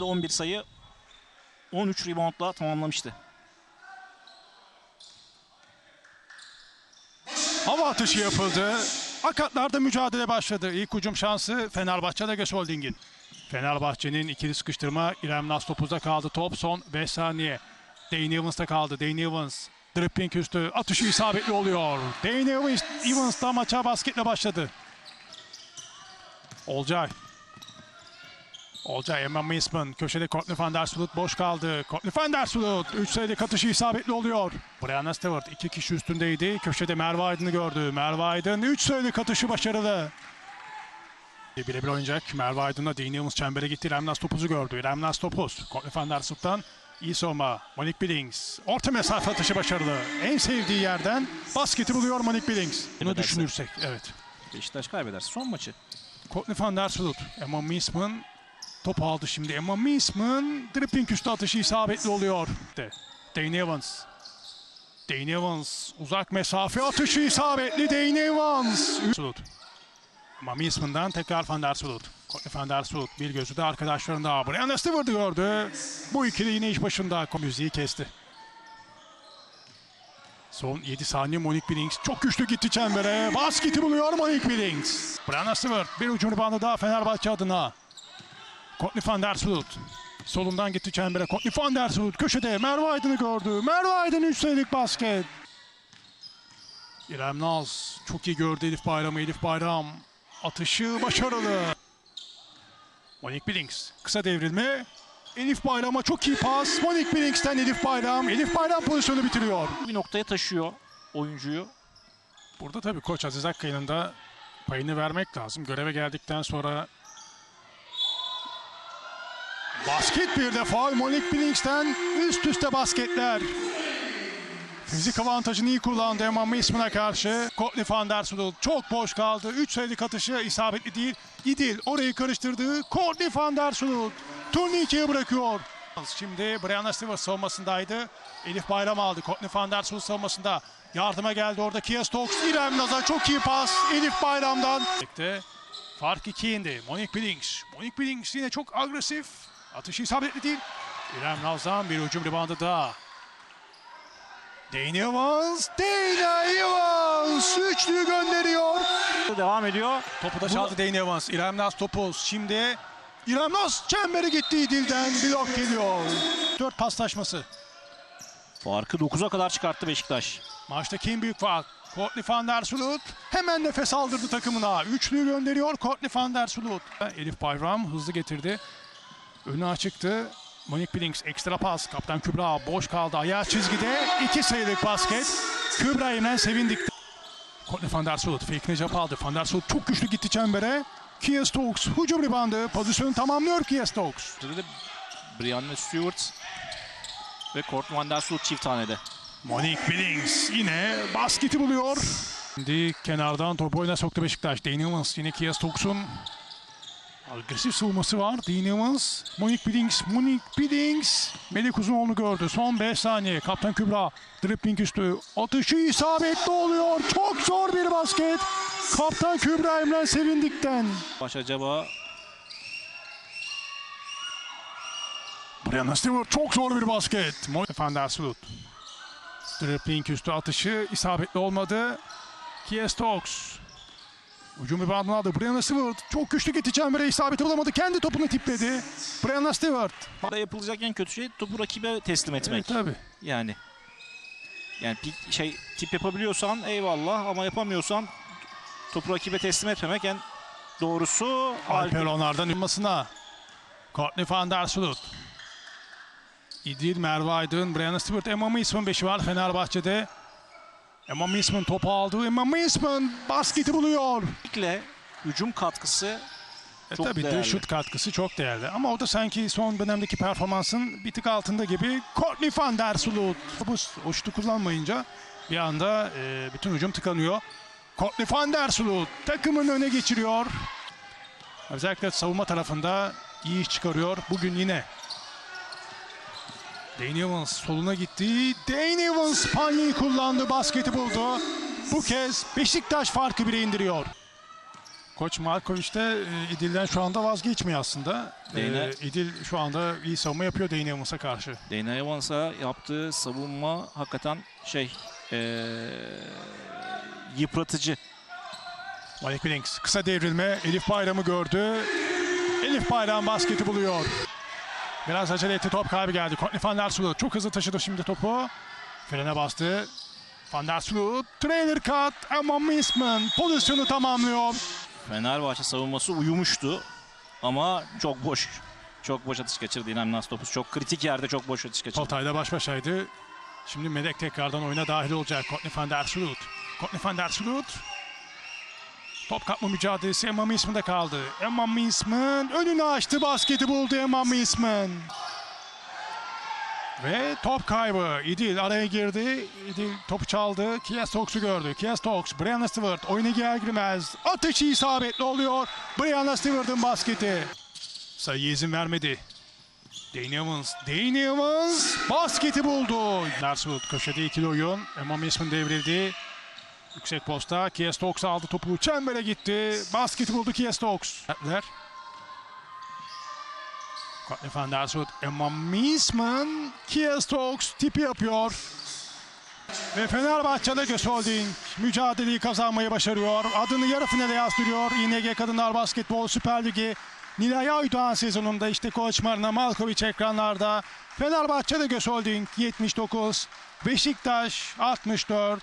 11 sayı 13 reboundla tamamlamıştı. Hava atışı yapıldı. Akatlarda mücadele başladı. İlk hücum şansı Fenerbahçe'de Gösolding'in. Fenerbahçe'nin ikili sıkıştırma İrem Nas topuzda kaldı. Top son 5 saniye. Dane Evans'ta kaldı. Dane Evans dripping üstü atışı isabetli oluyor. Dane Evans, Evans da maça basketle başladı. Olcay. Olcay Emma Misman köşede Courtney van der Sloot boş kaldı. Courtney van der Sloot 3 sayılık atışı isabetli oluyor. Brianna Stewart iki kişi üstündeydi. Köşede Merve Aydın'ı gördü. Merve Aydın 3 sayılık atışı başarılı. Birebir oynayacak. Merve Aydın'la Dean Evans çembere gitti. Remnas topuzu gördü. Remnas topuz. Courtney van der Sloot'tan iyi savunma. Monique Billings. Orta mesafe atışı başarılı. En sevdiği yerden basketi buluyor Monique Billings. Bunu düşünürsek evet. Beşiktaş kaybeder. Son maçı. Courtney van der Sloot. Emma Misman top aldı şimdi. Emma Misman dribbling üstü atışı isabetli oluyor. De. Dane Evans. Dane Evans uzak mesafe atışı isabetli Dane Evans. Sloot. Emma Misman'dan tekrar van der. Courtney van der Sloot bir gözü de arkadaşlarında. Brianna Stewart'ı gördü. Bu ikili yine iş başında. Müziği kesti. Son 7 saniye Monique Billings çok güçlü gitti çembere. Basketi buluyor Monique Billings. Brianna Stewart bir ucunu bandı daha Fenerbahçe adına. Courtney van der Sloot. Solundan gitti çembere. Courtney van der Sloot köşede Merve Aydın'ı gördü. Merve Aydın 3 sayılık basket. İrem Naz çok iyi gördü Elif Bayram'ı. Elif Bayram atışı başarılı. Monique Billings kısa devrilme. Elif Bayram'a çok iyi pas. Monique Billings'ten Elif Bayram. Elif Bayram pozisyonu bitiriyor. Bir noktaya taşıyor oyuncuyu. Burada tabii koç Aziz Akkaya'nın da payını vermek lazım. Göreve geldikten sonra basket bir de faul Monique Billings'ten üst üste basketler. Fizik avantajını iyi kullandı Emma Misman'a karşı. Courtney van der çok boş kaldı. 3 sayılık atışı isabetli değil. İdil orayı karıştırdı. Courtney van der Sloot turnikeyi bırakıyor. Şimdi Brianna Stewart savunmasındaydı. Elif Bayram aldı. Courtney van der savunmasında. Yardıma geldi orada Kia Stokes. İrem Naz'a çok iyi pas. Elif Bayram'dan. Fark 2 indi. Monique Billings. Monique Billings yine çok agresif. Atışı isabetli değil. İrem Naz'dan bir hücum ribandı daha. Dane Evans. Dane Evans. Üçlüyü gönderiyor. Devam ediyor. Topu da çaldı Dane Evans. İrem Naz topuz. Şimdi İrem Naz çemberi gitti dilden blok geliyor. Dört paslaşması. Farkı 9'a kadar çıkarttı Beşiktaş. Maçtaki en büyük fark. Courtney van der Sloot hemen nefes aldırdı takımına. Üçlüyü gönderiyor Courtney van der Sloot. Elif Bayram hızlı getirdi. Önü açıktı. Monique Billings ekstra pas. Kaptan Kübra boş kaldı. Ayağı çizgide. iki sayılık basket. Kübra hemen sevindik. Courtney van der Sloot fake'ine aldı. Van der Sloot çok güçlü gitti çembere. Kia Stokes hücum ribandı. Pozisyonu tamamlıyor Kia Stokes. Brianna Stewart ve Court Van der Sloot çift tanede. Monique Billings yine basketi buluyor. Şimdi kenardan topu oyuna soktu Beşiktaş. Dane Evans yine Kia Stokes'un agresif savunması var. Dane Evans, Monique Billings, Monique Billings. Melek Uzunoğlu gördü. Son 5 saniye. Kaptan Kübra dribbling üstü. Atışı isabetli oluyor. Çok zor bir basket. Kaptan Kübra Emren sevindikten. Baş acaba Brianna Stewart çok zor bir basket. Der Sloot. Dribbling üstü atışı isabetli olmadı. Kia Stokes. Hücum bir bandını aldı. Brianna Stewart çok güçlü gitti çembere isabeti bulamadı. Kendi topunu tipledi. Brianna Stewart. Burada yapılacak en kötü şey topu rakibe teslim etmek. Evet tabii. Yani yani şey tip yapabiliyorsan eyvallah ama yapamıyorsan topu rakibe teslim etmemek en doğrusu Alper onlardan olmasına. Courtney van der Sloot. İdil, Merve Aydın, Brianna Stewart, Emma Misman beşi var Fenerbahçe'de. Emma Misman topu aldı. Emma Misman basketi buluyor. Özellikle hücum katkısı E Çok tabii de değerli. şut katkısı çok değerli. Ama o da sanki son dönemdeki performansın bir tık altında gibi. Courtney van der Sloot. Bu şutu kullanmayınca bir anda e, bütün hücum tıkanıyor. Courtney van der Sloot takımın öne geçiriyor. Özellikle savunma tarafında iyi iş çıkarıyor. Bugün yine Dane Evans soluna gitti. Dane Evans panyayı kullandı. Basketi buldu. Bu kez Beşiktaş farkı bire indiriyor. Koç Markovic de e, İdil'den şu anda vazgeçmiyor aslında. E, Değne- İdil şu anda iyi savunma yapıyor Dane Evans'a karşı. Dana Evans'a yaptığı savunma hakikaten şey ee, yıpratıcı. Malik Billings kısa devrilme. Elif Bayram'ı gördü. Elif Bayram basketi buluyor. Biraz acele etti. Top kaybı geldi. Courtney Van der Sloot çok hızlı taşıdı şimdi topu. Frene bastı. Van der Sloot. Trailer cut. Emma Misman pozisyonu tamamlıyor. Fenerbahçe savunması uyumuştu ama çok boş. Çok boş atış kaçırdı İnan Nastopuz. Çok kritik yerde çok boş atış kaçırdı. Altay'da baş başaydı. Şimdi Medek tekrardan oyuna dahil olacak. Courtney Van der Sloot. Courtney Van der Sloot. Top kapma mücadelesi Emma Misman'da kaldı. Emma Misman önünü açtı. Basketi buldu Emma Misman. Ve top kaybı. İdil araya girdi. İdil topu çaldı. Kies Stokes'u gördü. Kies Stokes, Brianna Stewart oyuna girer girmez. Atışı isabetli oluyor. Brianna Stewart'ın basketi. Sayı izin vermedi. Dane Evans. Dane Evans basketi buldu. Narswood köşede ikili oyun. Emma Misman devrildi. Yüksek posta. Kies Stokes aldı topu. Çembere gitti. Basketi buldu Kies Stokes. Atler. Courtney Van der Sloot. Emma Misman. Kies Stokes tipi yapıyor. Ve Fenerbahçe'de Gösolding mücadeleyi kazanmayı başarıyor. Adını yarı finale yazdırıyor. İNG Kadınlar Basketbol Süper Ligi Nilay Aydoğan sezonunda işte Koç Marina Malkovic ekranlarda. Fenerbahçe'de Gösolding 79, Beşiktaş 64.